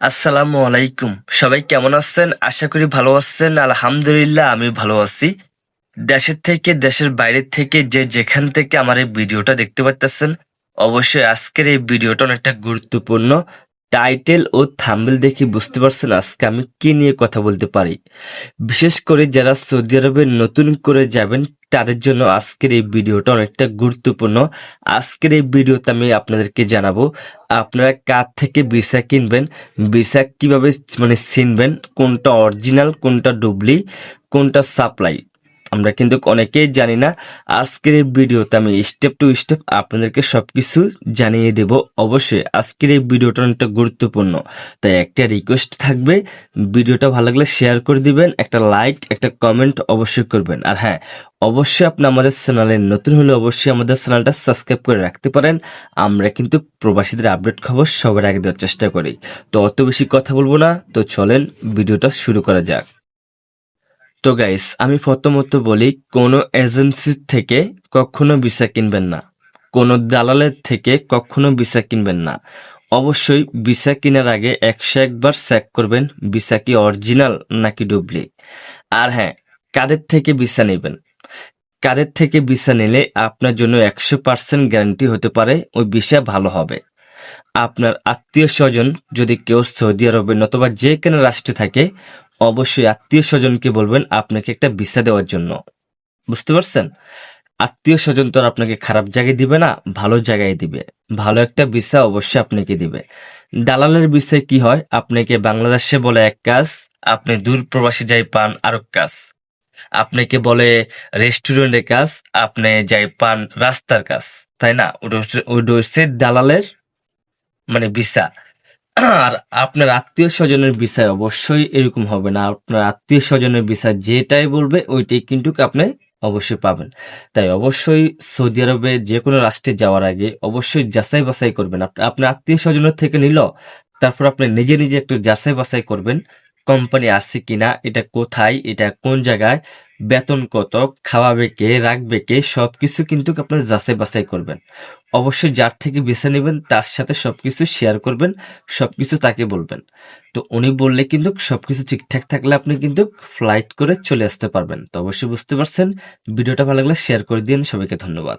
আসসালামু আলাইকুম। সবাই কেমন আছেন? আশা করি ভালো আছেন। আলহামদুলিল্লাহ আমি ভালো আছি। দেশের থেকে, দেশের বাইরে থেকে যে যেখান থেকে আমার এই ভিডিওটা দেখতে পাচ্ছেন অবশ্যই আজকের এই ভিডিওটা অনেকটা গুরুত্বপূর্ণ। টাইটেল ও থাম্বেল দেখে বুঝতে পারছেন আজকে আমি কি নিয়ে কথা বলতে পারি। বিশেষ করে যারা সৌদি আরবে নতুন করে যাবেন তাদের জন্য আজকের এই ভিডিওটা অনেকটা গুরুত্বপূর্ণ। আজকের এই ভিডিওতে আমি আপনাদেরকে জানাব, আপনারা কার থেকে ভিসা কিনবেন, ভিসা কীভাবে মানে চিনবেন কোনটা অরিজিনাল, কোনটা ডুবলি, কোনটা সাপ্লাই। আমরা কিন্তু অনেকেই জানি না। আজকের এই ভিডিওতে আমি স্টেপ টু স্টেপ আপনাদেরকে সবকিছু জানিয়ে দেব। অবশ্যই আজকের এই ভিডিওটা অনেকটা গুরুত্বপূর্ণ। তাই একটা রিকোয়েস্ট থাকবে, ভিডিওটা ভালো লাগলে শেয়ার করে দিবেন, একটা লাইক একটা কমেন্ট অবশ্যই করবেন। আর হ্যাঁ অবশ্যই আপনি আমাদের চ্যানেলে নতুন হলে অবশ্যই আমাদের চ্যানেলটা সাবস্ক্রাইব করে রাখতে পারেন। আমরা কিন্তু প্রবাসীদের আপডেট খবর সবার আগে দেওয়ার চেষ্টা করি। তো অত বেশি কথা বলব না। তো চলেন ভিডিওটা শুরু করা যাক। তো গাইস আমি প্রথমত বলি, কোনো এজেন্সি থেকে কখনো ভিসা কিনবেন না। কোনো দালালের থেকে কখনো ভিসা কিনবেন না। অবশ্যই ভিসা কেনার আগে একশো একবার চেক করবেন ভিসা কি অরিজিনাল নাকি ডুবলি আর হ্যাঁ কাদের থেকে ভিসা নেবেন? কাদের থেকে ভিসা নিলে আপনার জন্য একশো পার্সেন্ট গ্যারান্টি হতে পারে, ওই ভিসা ভালো হবে। আপনার আত্মীয় স্বজন যদি কেউ সৌদি আরবে নতুবা যে কোনো রাষ্ট্রে থাকে অবশ্যই আত্মীয় স্বজনকে বলবেন আপনাকে একটা ভিসা দেওয়ার জন্য। বুঝতে পারছেন? আত্মীয় স্বজন তো আর আপনাকে খারাপ জায়গায় দিবে না, ভালো জায়গায় দিবে। ভালো একটা ভিসা অবশ্যই আপনাকে দিবে। দালালের ভিসায় কি হয়? আপনাকে বাংলাদেশে বলে এক কাজ, আপনি দূর প্রবাসী যাই পান আরেক কাজ। আপনাকে বলে রেস্টুরেন্টের কাজ, আপনি যাই পান রাস্তার কাজ। তাই না? ওটা হচ্ছে দালালের মানে ভিসা। আর আপনার আত্মীয় স্বজনের বিষয় অবশ্যই এরকম হবে না। আপনার আত্মীয় স্বজনের বিষয় যেটাই বলবে, ওইটাই কিন্তু আপনি অবশ্যই পাবেন। তাই অবশ্যই সৌদি আরবে যে কোনো রাষ্ট্রে যাওয়ার আগে অবশ্যই যাচাই বাছাই করবেন। আপ- আপনার আত্মীয় স্বজনের থেকে নিল, তারপর আপনি নিজে নিজে একটু যাচাই বাছাই করবেন, কোম্পানি আসছে কিনা, এটা কোথায়, এটা কোন জায়গায় বেতন কত, খাওয়াবে কে, রাখবে কে সব কিছু কিন্তু আপনার যাচাই বাছাই করবেন। অবশ্যই যার থেকে বেছে নেবেন, তার সাথে সব কিছু শেয়ার করবেন সব কিছু তাকে বলবেন। তো উনি বললে কিন্তু সব কিছু ঠিকঠাক থাকলে আপনি কিন্তু ফ্লাইট করে চলে আসতে পারবেন। তো অবশ্যই বুঝতে পারছেন, ভিডিওটা ভালো লাগলে শেয়ার করে দিন। সবাইকে ধন্যবাদ।